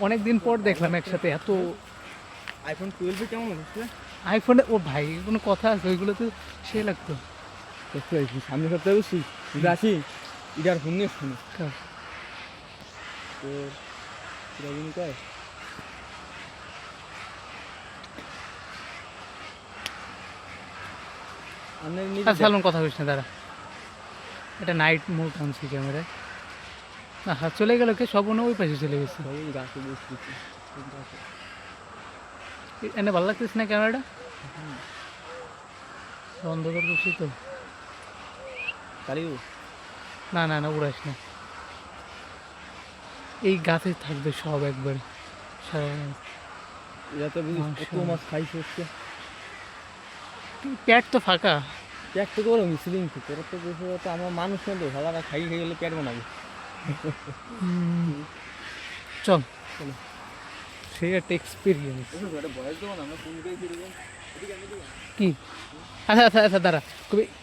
অনেক দিন পর দেখলাম একসাথে এত আইফোন টুয়েলভে কেমন হচ্ছে আইফোনে ও ভাই কোনো কথা আছে ওইগুলো তো সে লাগতো সামনে সপ্তাহে বুঝছি আসি ইটার ফোন নিয়ে শুনি তো কীরকম কয়? আপনার নিজে সালন কথা বলিস না দাঁড়া। এটা নাইট মোড আনছি ক্যামেরায় হ্যাঁ চলে গেল কে? সব ওই পাশে চলে গেছে। এনে ভালো লাগতেছে না ক্যামেরাটা? অন্ধকার করছি তো। না না না উড়াস না। এই গাছে থাকবে সব একবারে সারা তো বুঝিস মাছ খাইছে হচ্ছে পেট তো ফাঁকা। পেট তো করো মিসলিং তো তোরা তো বসে মানুষ না তো খাই খেয়ে গেলে পেট বানাবে। চল। সেই একটা এক্সপিরিয়েন্স কি? আচ্ছা আচ্ছা আচ্ছা দাঁড়া। কবি